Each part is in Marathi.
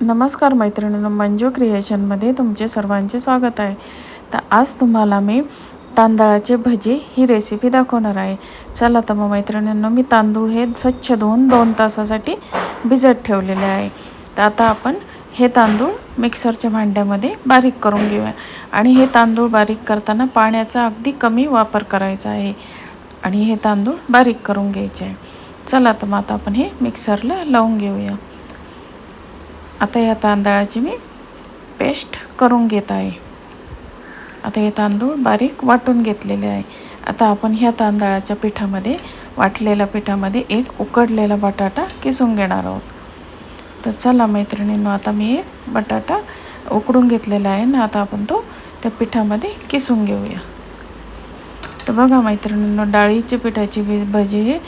नमस्कार मैत्रिणींनो मंजू क्रिएशनमध्ये तुमचे सर्वांचे स्वागत आहे. तर आज तुम्हाला मी तांदळाचे भजे ही रेसिपी दाखवणार आहे. चला तर मग मैत्रिणींनो मी तांदूळ हे स्वच्छ धुवून दोन तासासाठी भिजत ठेवलेले आहे. तर आता आपण हे तांदूळ मिक्सरच्या भांड्यामध्ये बारीक करून घेऊया. आणि हे तांदूळ बारीक करताना पाण्याचा अगदी कमी वापर करायचा आहे. आणि हे तांदूळ बारीक करून घ्यायचे आहे. चला तर मग आता आपण हे मिक्सरला लावून घेऊया. आता या तांदळाची मी पेस्ट करून घेत आहे. आता हे तांदूळ बारीक वाटून घेतलेले आहे. आता आपण ह्या तांदळाच्या पिठामध्ये वाटलेल्या पिठामध्ये एक उकडलेला बटाटा किसून घेणार आहोत. तर चला मैत्रिणींनो आता मी एक बटाटा उकडून घेतलेला आहे ना आता आपण तो त्या पिठामध्ये किसून घेऊया. तर बघा मैत्रिणींनो डाळीच्या पिठाची भजी हे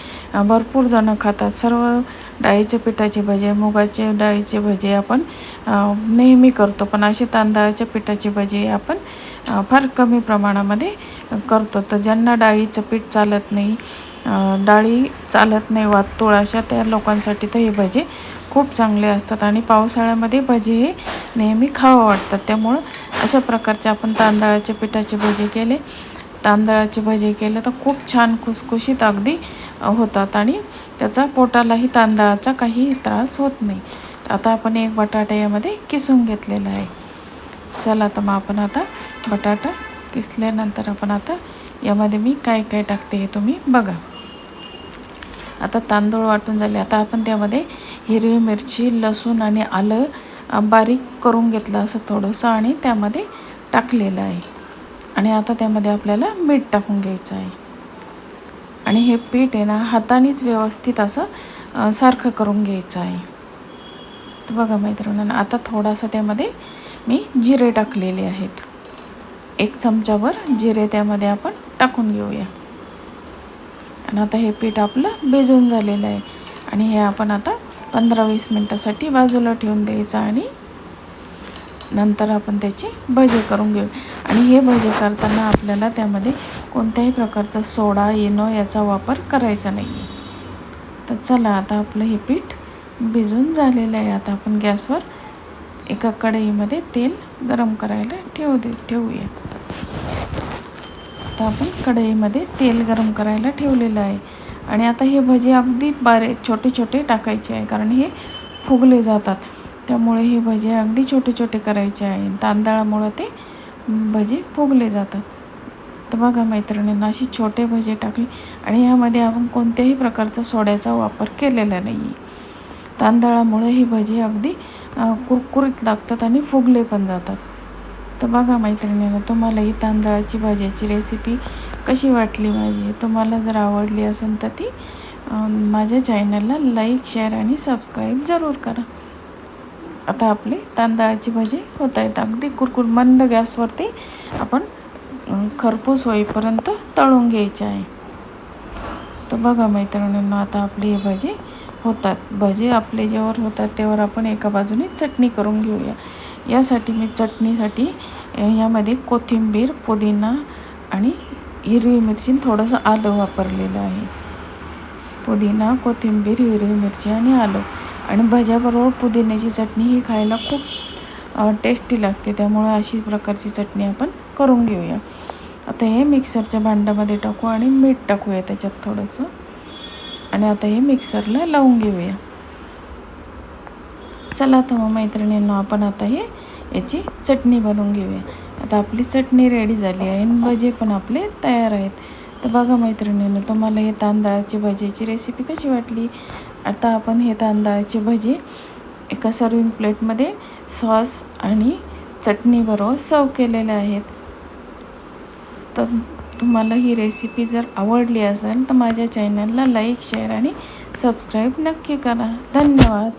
भरपूर जणं खातात. सर्व डाळीच्या पिठाची भजी मुगाचे डाळीचे भजी आपण नेहमी करतो. पण असे तांदळाच्या पिठाची भजी आपण फार कमी प्रमाणामध्ये करतो. तर ज्यांना डाळीचं पीठ चालत नाही डाळी चालत नाही वातोळ अशा त्या लोकांसाठी तर हे भजे खूप चांगले असतात. आणि पावसाळ्यामध्ये भजी हे नेहमी खावं वाटतात त्यामुळं अशा प्रकारचे आपण तांदळाच्या पिठाचे भजे केले. तांदळाचे भजे केले तर खूप छान खुसखुशीत अगदी होतात आणि त्याचा पोटालाही तांदळाचा काही त्रास होत नाही. आता आपण एक बटाटा यामध्ये किसून घेतलेला आहे. चला तर मग आपण आता बटाटा किसल्यानंतर आपण आता यामध्ये मी काय काय टाकते हे तुम्ही बघा. आता तांदूळ वाटून झाले. आता आपण त्यामध्ये हिरवी मिरची लसूण आणि आलं बारीक करून घेतलं असं थोडंसं आणि त्यामध्ये टाकलेलं आहे. आणि आता त्यामध्ये आपल्याला मीठ टाकून घ्यायचं आहे. आणि हे पीठ आहे ना हातानेच व्यवस्थित असं सारखं करून घ्यायचं आहे. तर बघा मैत्रिणींना आता थोडासा त्यामध्ये मी जिरे टाकलेले आहेत. एक चमचाभर जिरे त्यामध्ये आपण टाकून घेऊया. आणि आता हे पीठ आपलं भिजून झालेलं आहे. आणि हे आपण आता पंधरा वीस मिनटासाठी बाजूला ठेवून द्यायचं आणि नंतर आपण त्याची भजे करून घेऊ. आणि हे भजे करताना आपल्याला त्यामध्ये कोणत्याही प्रकारचा सोडा इनो याचा वापर करायचा नाही आहे तर चला आता आपलं हे पीठ भिजून झालेलं आहे. आता आपण गॅसवर एका कढईमध्ये तेल गरम करायला ठेवू दे ठेवूया. आता आपण कढईमध्ये तेल गरम करायला ठेवलेलं आहे. आणि आता हे भजे अगदी बारे छोटे छोटे टाकायचे आहे. कारण हे फुगले जातात. त्यामुळे हे भजे अगदी छोटे छोटे करायचे आहे. तांदळामुळं ते भजे फुगले जातात. तर बघा मैत्रिणींना अशी छोटे भजे टाकले आणि यामध्ये आपण कोणत्याही प्रकारचा सोड्याचा वापर केलेला नाही आहे तांदळामुळे ही भजी अगदी कुरकुरीत लागतात आणि फुगले पण जातात. तर बघा मैत्रिणीनं तुम्हाला ही तांदळाची भाज्याची रेसिपी कशी वाटली माझी? तुम्हाला जर आवडली असेल तर ती माझ्या चॅनलला लाईक शेअर आणि सबस्क्राईब जरूर करा. आता आपली तांदळाची भजी होत आहेत. अगदी कुरकुर मंद गॅसवरती आपण खरपूस होईपर्यंत तळून घ्यायची आहे. तर बघा मैत्रिणींना आता आपली ही भजी होतात भजी आपले जेव्हा होतात तेव्हा आपण एका बाजूने चटणी करून घेऊया. यासाठी मी चटणीसाठी यामध्ये कोथिंबीर पुदिना आणि हिरवी मिरची थोडंसं आलं वापरलेलं आहे. पुदिना कोथिंबीर हिरवी मिरची आणि आलं. आणि भज्याबरोबर पुदिन्याची चटणी ही खायला खूप टेस्टी लागते. त्यामुळे अशी प्रकारची चटणी आपण करून घेऊया. आता हे मिक्सरच्या भांड्यामध्ये टाकू आणि मीठ टाकूया त्याच्यात थोडंसं. आणि आता हे मिक्सरला लावून घेऊया. चला तर मग मैत्रिणींना आपण आता हे याची चटणी बनवून घेऊया. आता आपली चटणी रेडी झाली आहे आणि भजे पण आपले तयार आहेत. तर बघा मैत्रिणींनो तुम्हाला हे तांदळाची भजीची रेसिपी कशी वाटली? आता आपण हे तांदळाचे भजी एका सर्विंग प्लेटमध्ये सॉस आणि चटणीबरोबर सर्व केलेले आहेत. तर तुम्हाला ही रेसिपी जर आवडली असेल तर माझ्या चॅनलला लाईक शेअर आणि सबस्क्राईब नक्की करा. धन्यवाद.